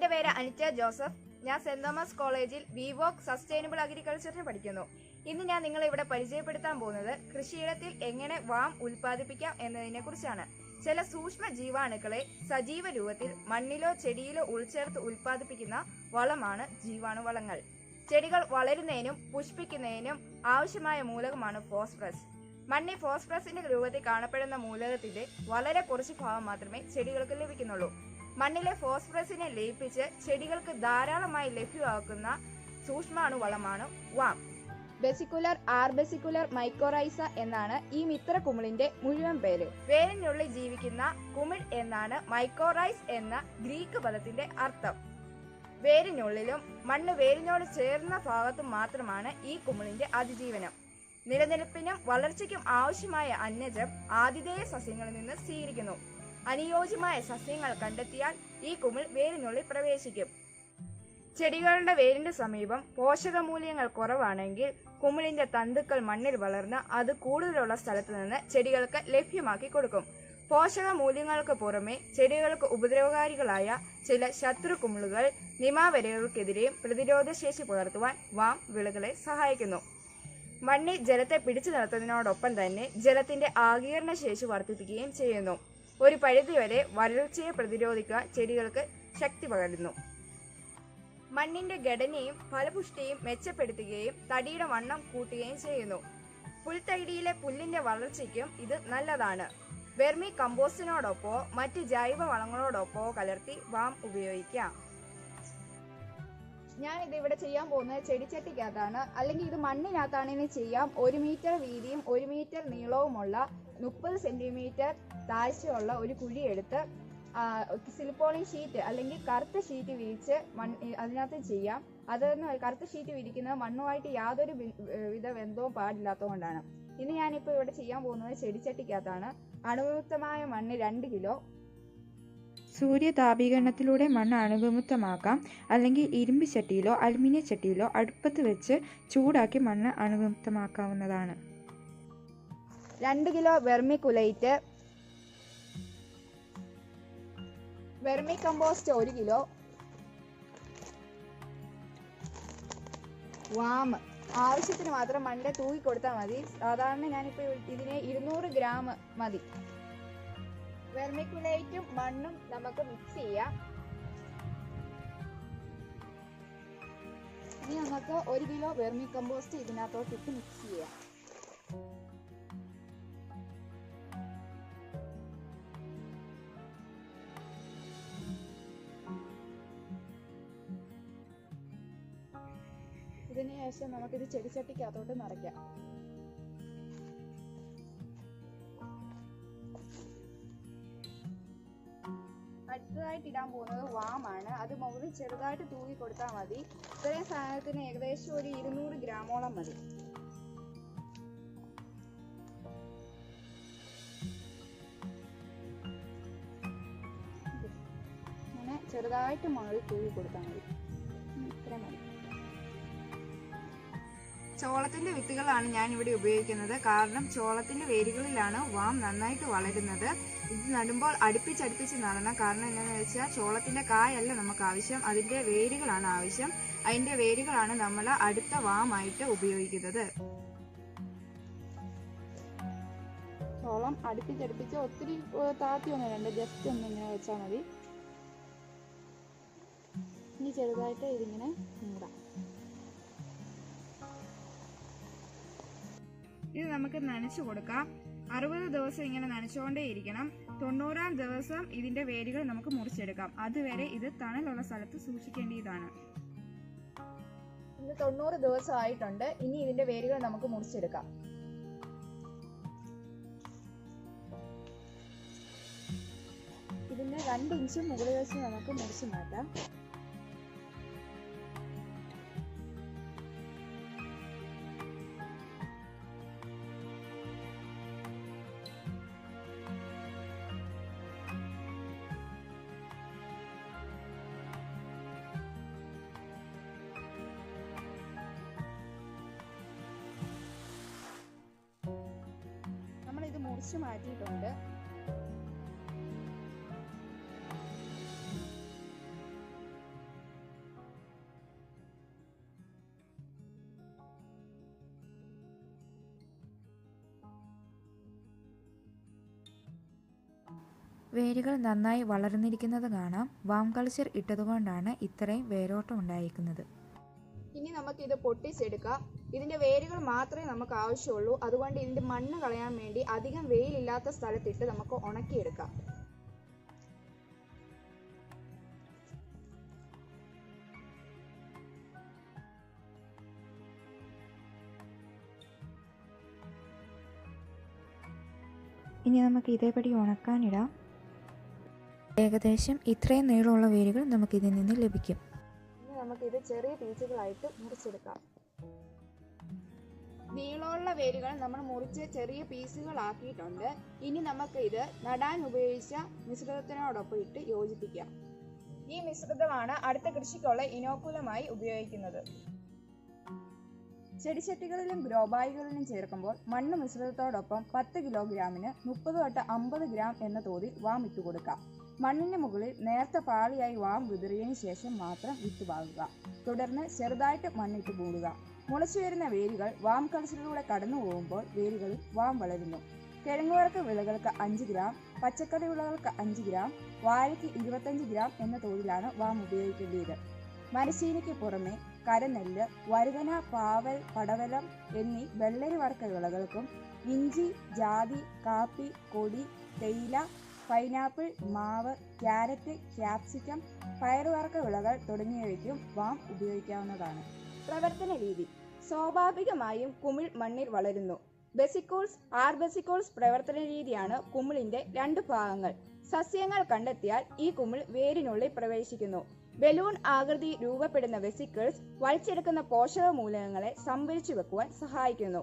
എന്റെ പേര് അനിറ്റ ജോസഫ്. ഞാൻ സെന്റ് തോമസ് കോളേജിൽ വിവോക് സസ്റ്റൈനബിൾ അഗ്രികൾച്ചറിന് പഠിക്കുന്നു. ഇന്ന് ഞാൻ നിങ്ങളെ ഇവിടെ പരിചയപ്പെടുത്താൻ പോകുന്നത് കൃഷിയിടത്തിൽ എങ്ങനെ വാം ഉൽപ്പാദിപ്പിക്കാം എന്നതിനെ കുറിച്ചാണ് ചില സൂക്ഷ്മ ജീവാണുക്കളെ സജീവ രൂപത്തിൽ മണ്ണിലോ ചെടിയിലോ ഉൾച്ചേർത്ത് ഉൽപ്പാദിപ്പിക്കുന്ന വളമാണ് ജീവാണുവളങ്ങൾ. ചെടികൾ വളരുന്നതിനും പുഷ്പിക്കുന്നതിനും ആവശ്യമായ മൂലകമാണ് ഫോസ്ഫറസ്. മണ്ണിൽ ഫോസ്ഫറസിന്റെ രൂപത്തിൽ കാണപ്പെടുന്ന മൂലകത്തിന്റെ വളരെ കുറച്ച് ഭാഗം മാത്രമേ ചെടികൾക്ക് ലഭിക്കുന്നുള്ളൂ. മണ്ണിലെ ഫോസ്ഫറസിനെ ലയിപ്പിച്ച് ചെടികൾക്ക് ധാരാളമായി ലഭ്യമാക്കുന്ന സൂക്ഷ്മാണുവളമാണ് വാം. ബെസിക്കുലർ ആർബെസിക്കുലർ മൈക്കോറൈസ എന്നാണ് ഈ മിത്ര കുമിളിന്റെ മുഴുവൻ പേര്. വേരിനുള്ളിൽ ജീവിക്കുന്ന കുമിൾ എന്നാണ് മൈക്കോറൈസ് എന്ന ഗ്രീക്ക് പദത്തിന്റെ അർത്ഥം. വേരിനുള്ളിലും മണ്ണ് വേരിനോട് ചേർന്ന ഭാഗത്തും മാത്രമാണ് ഈ കുമിളിന്റെ അതിജീവനം. നിലനിൽപ്പിനും വളർച്ചയ്ക്കും ആവശ്യമായ അന്നജം ആതിഥേയ സസ്യങ്ങളിൽ നിന്ന് സ്വീകരിക്കുന്നു. അനുയോജ്യമായ സസ്യങ്ങൾ കണ്ടെത്തിയാൽ ഈ കുമിൾ വേരിനുള്ളിൽ പ്രവേശിക്കും. ചെടികളുടെ വേരിന്റെ സമീപം പോഷകമൂല്യങ്ങൾ കുറവാണെങ്കിൽ കുമിളിന്റെ തന്തുക്കൾ മണ്ണിൽ വളർന്ന് അത് കൂടുതലുള്ള സ്ഥലത്ത് നിന്ന് ചെടികൾക്ക് ലഭ്യമാക്കി കൊടുക്കും. പോഷക മൂല്യങ്ങൾക്ക് പുറമെ ചെടികൾക്ക് ഉപദ്രവകാരികളായ ചില ശത്രു കുമിളുകൾ നിമാവരകൾക്കെതിരെയും പ്രതിരോധശേഷി പുലർത്തുവാൻ വാം വിളകളെ സഹായിക്കുന്നു. മണ്ണിൽ ജലത്തെ പിടിച്ചു നിർത്തുന്നതിനോടൊപ്പം തന്നെ ജലത്തിന്റെ ആകീർണ ശേഷി വർദ്ധിപ്പിക്കുകയും ചെയ്യുന്നു. ഒരു പരിധിവരെ വരൾച്ചയെ പ്രതിരോധിക്കുക ചെടികൾക്ക് ശക്തി പകരുന്നു. മണ്ണിന്റെ ഘടനയും ഫലപുഷ്ടിയും മെച്ചപ്പെടുത്തുകയും തടിയുടെ വണ്ണം കൂട്ടുകയും ചെയ്യുന്നു. പുൽത്തൈടിയിലെ പുല്ലിന്റെ വളർച്ചയ്ക്കും ഇത് നല്ലതാണ്. വെർമി കമ്പോസ്റ്റിനോടൊപ്പോ മറ്റ് ജൈവ വളങ്ങളോടൊപ്പോ കലർത്തി വാം ഉപയോഗിക്കാം. ഞാൻ ഇത് ഇവിടെ ചെയ്യാൻ പോകുന്നത് ചെടിച്ചട്ടിക്കകത്താണ്. അല്ലെങ്കിൽ ഇത് മണ്ണിനകത്താണെങ്കിൽ ചെയ്യാം. ഒരു മീറ്റർ വീതിയും ഒരു മീറ്റർ നീളവുമുള്ള മുപ്പത് സെന്റിമീറ്റർ താഴ്ചയുള്ള ഒരു കുഴി എടുത്ത് സിലിപ്പോളിൻ ഷീറ്റ് അല്ലെങ്കിൽ കറുത്ത ഷീറ്റ് വിരിച്ച് മണ് അതിനകത്ത് ചെയ്യാം. അതെന്ന് കറുത്ത ഷീറ്റ് വിരിക്കുന്നത് മണ്ണുമായിട്ട് യാതൊരു വിധ ബന്ധവും പാടില്ലാത്തതുകൊണ്ടാണ്. ഇന്ന് ഞാനിപ്പോൾ ഇവിടെ ചെയ്യാൻ പോകുന്നത് ചെടിച്ചട്ടിക്കകത്താണ്. അണുവിമുക്തമായ മണ്ണ് രണ്ട് കിലോ. സൂര്യതാപീകരണത്തിലൂടെ മണ്ണ് അണുവിമുക്തമാക്കാം. അല്ലെങ്കിൽ ഇരുമ്പ് ചട്ടിയിലോ അലുമിനിയം ചട്ടിയിലോ അടുപ്പത്ത് വെച്ച് ചൂടാക്കി മണ്ണ് അണുവിമുക്തമാക്കാവുന്നതാണ്. രണ്ട് കിലോ വെർമിക്കുലൈറ്റ് വെർമി കമ്പോസ്റ്റ് ഒരു കിലോ വാം. ആവശ്യത്തിന് മാത്രം മണ്ട തൂക്കി കൊടുത്താൽ മതി. സാധാരണ ഞാനിപ്പോൾ ഇതിനെ ഇരുന്നൂറ് ഗ്രാം മതി. വെർമിക്കുലൈറ്റും മണ്ണും നമുക്ക് മിക്സ് ചെയ്യാം. ഇനി നമുക്ക് ഒരു കിലോ വെർമി കമ്പോസ്റ്റ് ഇതിനകത്തോട്ട് ഇട്ട് മിക്സ് ചെയ്യാം. ഇതിനുശേഷം നമുക്കിത് ചെടിച്ചട്ടിക്കകത്തോട്ട് നിറയ്ക്കാം. അടുത്തതായിട്ട് ഇടാൻ പോകുന്നത് വാമാണ് അത് മുകളിൽ ചെറുതായിട്ട് തൂവി കൊടുത്താൽ മതി. ഇത്രയും സാധനത്തിന് ഏകദേശം ഒരു ഇരുന്നൂറ് ഗ്രാമോളം മതി. ചെറുതായിട്ട് മുകളിൽ തൂവി കൊടുത്താൽ മതി. ചോളത്തിന്റെ വിത്തുകളാണ് ഞാൻ ഇവിടെ ഉപയോഗിക്കുന്നത്. കാരണം ചോളത്തിന്റെ വേരുകളിലാണ് വാം നന്നായിട്ട് വളരുന്നത്. ഇത് നടുമ്പോൾ അടുപ്പിച്ചടുപ്പിച്ച് നടണം. കാരണം എന്താണെന്ന് വെച്ചാൽ ചോളത്തിന്റെ കായല്ല നമുക്ക് ആവശ്യം. അതിന്റെ വേരുകളാണ് ആവശ്യം. അതിന്റെ വേരുകളാണ് നമ്മൾ അടുത്ത വാമായിട്ട് ഉപയോഗിക്കുന്നത്. ചോളം അടുപ്പിച്ചടുപ്പിച്ച് ഒത്തിരി ഏഹ്, താത്തി ഒന്നും വേണ്ട ജസ്റ്റ് ഒന്ന് ഇങ്ങനെ വെച്ചാൽ മതി. ഇനി ചെറുതായിട്ട് ഇതിങ്ങനെ മൂടാം. ഇത് നമുക്ക് നനച്ചു കൊടുക്കാം. അറുപത് ദിവസം ഇങ്ങനെ നനച്ചുകൊണ്ടേ ഇരിക്കണം. തൊണ്ണൂറാം ദിവസം ഇതിന്റെ വേരുകൾ നമുക്ക് മുറിച്ചെടുക്കാം. അതുവരെ ഇത് തണലുള്ള സ്ഥലത്ത് സൂക്ഷിക്കേണ്ടതാണ്. ഇന്ന് തൊണ്ണൂറ് ദിവസം ആയിട്ടുണ്ട്. ഇനി ഇതിന്റെ വേരുകൾ നമുക്ക് മുറിച്ചെടുക്കാം. ഇതിന് രണ്ട് ഇഞ്ച് മുകളിൽ വെച്ച് നമുക്ക് മുറിച്ച് മാറ്റാം. അടിച്ചു മാറ്റിയിട്ടുണ്ട്. വേരുകൾ നന്നായി വളർന്നിരിക്കുന്നത് കാണാം. വാം കൾച്ചർ ഇട്ടതുകൊണ്ടാണ് ഇത്രയും വേരോട്ടം ഉണ്ടായിരിക്കുന്നത്. ഇനി നമുക്ക് ഇത് പൊട്ടിച്ചെടുക്കാം. ഇതിന്റെ വേരുകൾ മാത്രമേ നമുക്ക് ആവശ്യമുള്ളൂ. അതുകൊണ്ട് ഇതിന്റെ മണ്ണ് കളയാൻ വേണ്ടി അധികം വെയിലില്ലാത്ത സ്ഥലത്തിട്ട് നമുക്ക് ഉണക്കിയെടുക്കാം. ഇനി നമുക്ക് ഇതേപടി ഉണക്കാനിടാം. ഏകദേശം ഇത്രയും നീളമുള്ള വേരുകൾ നമുക്ക് ഇതിൽ നിന്ന് ലഭിക്കും. ഇത് ചെറിയ പീസുകളായിട്ട് മുറിച്ചെടുക്കാം. നീളമുള്ള വേരുകൾ നമ്മൾ മുറിച്ച് ചെറിയ പീസുകളാക്കിയിട്ടുണ്ട്. ഇനി നമുക്ക് ഇത് നടാൻ ഉപയോഗിച്ച മിശ്രിതത്തിനോടൊപ്പം ഇട്ട് യോജിപ്പിക്കാം. ഈ മിശ്രിതമാണ് അടുത്ത കൃഷിക്കുള്ള ഇനോക്കുലമായി ഉപയോഗിക്കുന്നത്. ചെടിച്ചട്ടികളിലും ഗ്രോബായികളിലും ചേർക്കുമ്പോൾ മണ്ണ് മിശ്രിതത്തോടൊപ്പം പത്ത് കിലോഗ്രാമിന് മുപ്പത് തൊട്ട് അമ്പത് ഗ്രാം എന്ന തോതിൽ വാം കൊടുക്കാം മണ്ണിന് മുകളിൽ നേർത്ത പാളിയായി വാം വിതറിയതിനു ശേഷം മാത്രം വിത്ത് പാകുക തുടർന്ന് ചെറുതായിട്ട് മണ്ണിട്ട് മൂടുക. മുളച്ചു വരുന്ന വേരുകൾ വാം കളിച്ചിലൂടെ കടന്നു പോകുമ്പോൾ വേരുകളിൽ വാം വളരുന്നു. കിഴങ്ങുവർക്ക് വിളകൾക്ക് അഞ്ച് ഗ്രാം പച്ചക്കറി വിളകൾക്ക് അഞ്ച് ഗ്രാം വാഴയ്ക്ക് ഇരുപത്തഞ്ച് ഗ്രാം എന്ന തോതിലാണ് വാം ഉപയോഗിക്കേണ്ടത്. മരച്ചീനിക്ക് പുറമെ കരനെല്ല് വഴുതന പാവൽ പടവലം എന്നീ വെള്ളരി വർക്ക വിളകൾക്കും ഇഞ്ചി ജാതി കാപ്പി കൊടി തേയില പൈനാപ്പിൾ മാവ് ക്യാരറ്റ് ക്യാപ്സിക്കം പയറുവർക്ക വിളകൾ തുടങ്ങിയവയ്ക്കും വാം ഉപയോഗിക്കാവുന്നതാണ്. പ്രവർത്തന രീതി. സ്വാഭാവികമായും കുമിൾ മണ്ണിൽ വളരുന്നു. ബെസിക്കോൾസ് ആർബെസിക്കോൾസ് പ്രവർത്തന രീതിയാണ് കുമിളിന്റെ രണ്ട് ഭാഗങ്ങൾ. സസ്യങ്ങൾ കണ്ടെത്തിയാൽ ഈ കുമിൾ വേരിനുള്ളിൽ പ്രവേശിക്കുന്നു. ബലൂൺ ആകൃതി രൂപപ്പെടുന്ന വെസിക്കിൾസ് വലിച്ചെടുക്കുന്ന പോഷക മൂലകങ്ങളെ സംഭരിച്ചു വെക്കുവാൻ സഹായിക്കുന്നു.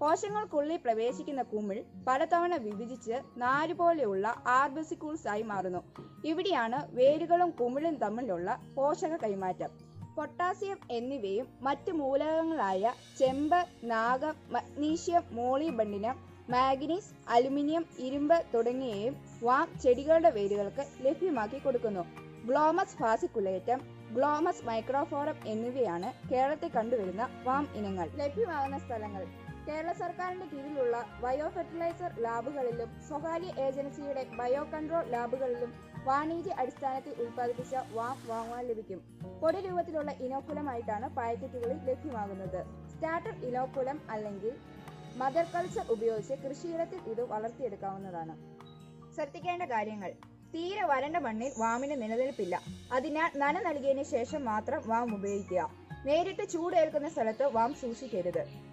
കോശങ്ങൾക്കുള്ളിൽ പ്രവേശിക്കുന്ന കുമിൾ പലതവണ വിഭജിച്ച് നാരുപോലെയുള്ള ആർബസിക്കൂൾസ് ആയി മാറുന്നു. ഇവിടെയാണ് വേരുകളും കുമിളും തമ്മിലുള്ള പോഷക കൈമാറ്റം. പൊട്ടാസ്യം എന്നിവയും മറ്റു മൂലകങ്ങളായ ചെമ്പ് നാഗം മഗ്നീഷ്യം മോളിബണ്ടിനം മാഗ്നീസ് അലുമിനിയം ഇരുമ്പ് തുടങ്ങിയവയും വാം ചെടികളുടെ വേരുകൾക്ക് ലഭ്യമാക്കി കൊടുക്കുന്നു. ഗ്ലോമസ് ഫാസിക്കുലേറ്റം ഗ്ലോമസ് മൈക്രോഫോറം എന്നിവയാണ് കേരളത്തിൽ കണ്ടുവരുന്ന വാം ഇനങ്ങൾ. ലഭ്യമാകുന്ന സ്ഥലങ്ങൾ. കേരള സർക്കാരിന്റെ കീഴിലുള്ള ബയോ ഫെർട്ടിലൈസർ ലാബുകളിലും സ്വകാര്യ ഏജൻസിയുടെ ബയോ കൺട്രോൾ ലാബുകളിലും വാണിജ്യ അടിസ്ഥാനത്തിൽ ഉൽപ്പാദിപ്പിച്ച വാഫ് വാങ്ങുവാൻ ലഭിക്കും. പൊടി രൂപത്തിലുള്ള ഇനോക്കുലമായിട്ടാണ് പാക്കറ്റുകളിൽ ലഭ്യമാകുന്നത്. സ്റ്റാർട്ടർ ഇനോക്കുലം അല്ലെങ്കിൽ മദർ കൾച്ചർ ഉപയോഗിച്ച് കൃഷിയിടത്തിൽ ഇത് വളർത്തിയെടുക്കാവുന്നതാണ്. ശ്രദ്ധിക്കേണ്ട കാര്യങ്ങൾ. തീരെ വരണ്ട മണ്ണിൽ വാമിന് നിലനിൽപ്പില്ല. അതിനാൽ നന നൽകിയതിനു ശേഷം മാത്രം വാം ഉപയോഗിക്കുക. നേരിട്ട് ചൂടേൽക്കുന്ന സ്ഥലത്ത് വാം സൂക്ഷിക്കരുത്.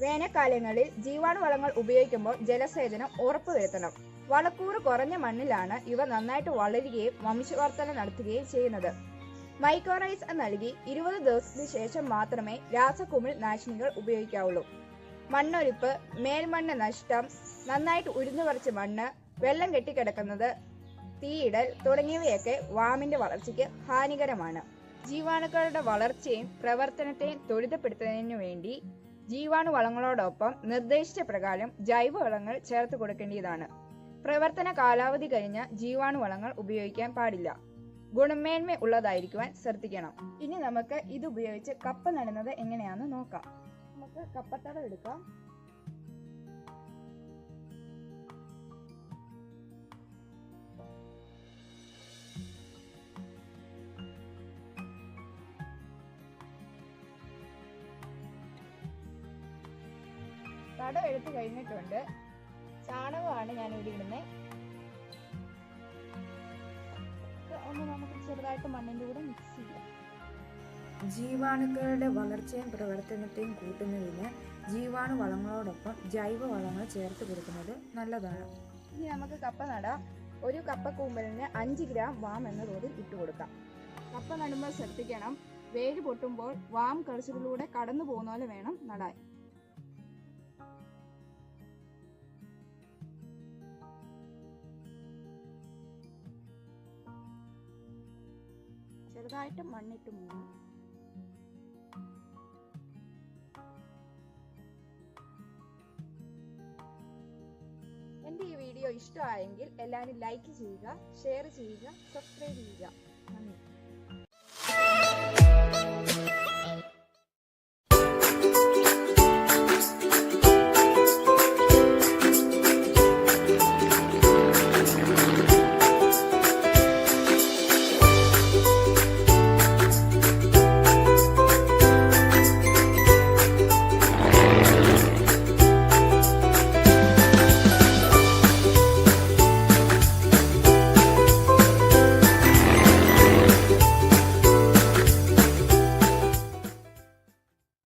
വേനൽക്കാലങ്ങളിൽ ജീവാണുവളങ്ങൾ ഉപയോഗിക്കുമ്പോൾ ജലസേചനം ഉറപ്പുവരുത്തണം. വളക്കൂറ് കുറഞ്ഞ മണ്ണിലാണ് ഇവ നന്നായിട്ട് വളരുകയും വംശവർത്തനം നടത്തുകയും ചെയ്യുന്നത്. മൈക്രോറൈസ് നൽകി ഇരുപത് ദിവസത്തിന് ശേഷം മാത്രമേ രാസകുമിൾ നാശിനികൾ ഉപയോഗിക്കാവുള്ളൂ. മണ്ണൊലിപ്പ് മേൽമണ്ണ് നഷ്ടം നന്നായിട്ട് ഉരുന്നു പറിച്ച മണ്ണ് വെള്ളം കെട്ടിക്കിടക്കുന്നത് തീയിടൽ തുടങ്ങിയവയൊക്കെ വാമിന്റെ വളർച്ചയ്ക്ക് ഹാനികരമാണ്. ജീവാണുക്കളുടെ വളർച്ചയും പ്രവർത്തനത്തെയും ത്വരിതപ്പെടുത്തുന്നതിനു വേണ്ടി ജീവാണു വളങ്ങളോടൊപ്പം നിർദ്ദേശിച്ച പ്രകാരം ജൈവ വളങ്ങൾ ചേർത്ത് കൊടുക്കേണ്ടതാണ് പ്രവർത്തന കാലാവധി കഴിഞ്ഞ ജീവാണു വളങ്ങൾ ഉപയോഗിക്കാൻ പാടില്ല. ഗുണമേന്മ ഉള്ളതായിരിക്കുവാൻ ശ്രദ്ധിക്കണം. ഇനി നമുക്ക് ഇത് ഉപയോഗിച്ച് കപ്പ നടുന്നത് എങ്ങനെയാണെന്ന് നോക്കാം. നമുക്ക് കപ്പത്തടം എടുക്കാം. തടം എടുത്തു കഴിഞ്ഞിട്ടുണ്ട്. ചാണകമാണ് ഞാൻ ഇവിടെ ഇടുന്നത് ഒന്ന് നമുക്ക് ചെറുതായിട്ട് മണ്ണിന്റെ കൂടെ മിക്സ് ചെയ്യാം. ജീവാണുക്കളുടെ വളർച്ചയും പ്രവർത്തനത്തെയും കൂട്ടുന്നതിന് ജീവാണു വളങ്ങളോടൊപ്പം ജൈവ വളങ്ങൾ ചേർത്ത് കൊടുക്കുന്നത് നല്ലതാണ്. ഇനി നമുക്ക് കപ്പ നടാം. ഒരു കപ്പ കൂമ്പലിന് അഞ്ച് ഗ്രാം വാം എന്ന തോതിൽ ഇട്ട് കൊടുക്കാം. കപ്പ നടുമ്പോൾ ശ്രദ്ധിക്കണം. വേര് പൊട്ടുമ്പോൾ വാം കളിച്ചുകളിലൂടെ കടന്നു പോകുന്ന പോലെ വേണം നടാൻ. ചെറുതായിട്ട് മണ്ണിട്ട് മൂടി. എന്റെ ഈ വീഡിയോ ഇഷ്ടമായെങ്കിൽ എല്ലാവരും ലൈക്ക് ചെയ്യുക ഷെയർ ചെയ്യുക സബ്സ്ക്രൈബ് ചെയ്യുക. നന്ദി.